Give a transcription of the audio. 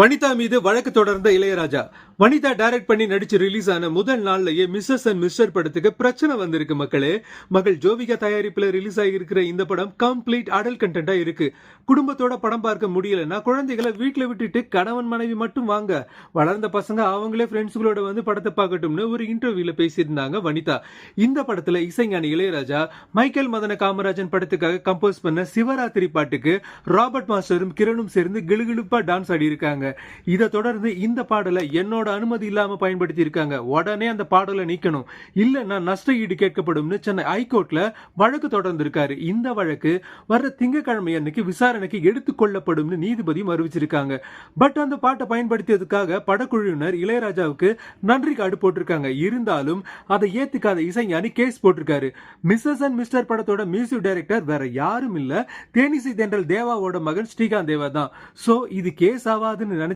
வனிதா மீது வழக்கு தொடர்ந்த இளையராஜா வனிதா டைரக்ட் பண்ணி நடிச்சு ரிலீஸ் ஆன முதல் நாள்லயே மிஸ்ஸஸ் அண்ட் மிஸ்டர் படத்துக்கு பிரச்சனை வந்திருக்கு மக்களே. மகள் ஜோவிகா தயாரிப்புல ரிலீஸ் ஆகியிருக்கிற இந்த படம் கம்ப்ளீட் அடல் கண்டென்ட்டா இருக்கு. குடும்பத்தோட படம் பார்க்க முடியலன்னா குழந்தைகளை வீட்டுல விட்டுட்டு கணவன் மனைவி மட்டும் வாங்க. வளர்ந்த பசங்க அவங்களே ஃப்ரெண்ட்ஸுகளோட வந்து படத்தை பார்க்கட்டும்னு ஒரு இன்டர்வியூல பேசியிருந்தாங்க வனிதா. இந்த படத்துல இசைஞானி இளையராஜா மைக்கேல் மதன காமராஜன் படத்துக்காக கம்போஸ் பண்ண சிவராத்திரி பாட்டுக்கு ராபர்ட் மாஸ்டரும் கிரணும் சேர்ந்து கிளுகிழுப்பா டான்ஸ் ஆடி இருக்காங்க இதை தொடர்ந்து இந்த பாடலை என்னோட அனுமதி இல்லாம பயன்படுத்தி இருக்காங்க. உடனே அந்த பாடலை நீக்கணும். இல்லைன்னா நஷ்ட ஈடு கேட்கப்படும்னு சென்னை ஹைகோர்ட்ல வழக்கு தொடர்ந்திருக்காரு. இந்த வழக்கு வர்ற திங்கட்கிழமை அன்னைக்கு விசாரணைக்கு எடுத்துக்கொள்ளப்படும்னு நீதிபதியும் அறிவிச்சிருக்காங்க. பட் அந்த பாட்டை பயன்படுத்தியதுக்காக படக்குழுவினர் இளையராஜாவுக்கு நன்றி கார்டு போட்டிருக்காங்க. இருந்தாலும் அதை ஏத்துக்காத இசைஞானி கேஸ் போட்டிருக்காரு. மிஸ்ஸஸ் அண்ட் மிஸ்டர் படத்தோட மியூசிக் டைரக்டர் வேற யாரும் இல்ல. தேனிசி தென்றல் தேவாவோட மகன் ஸ்ரீகாந்த் தேவா தான். சோ இது கேஸ் ஆகாதுன்னு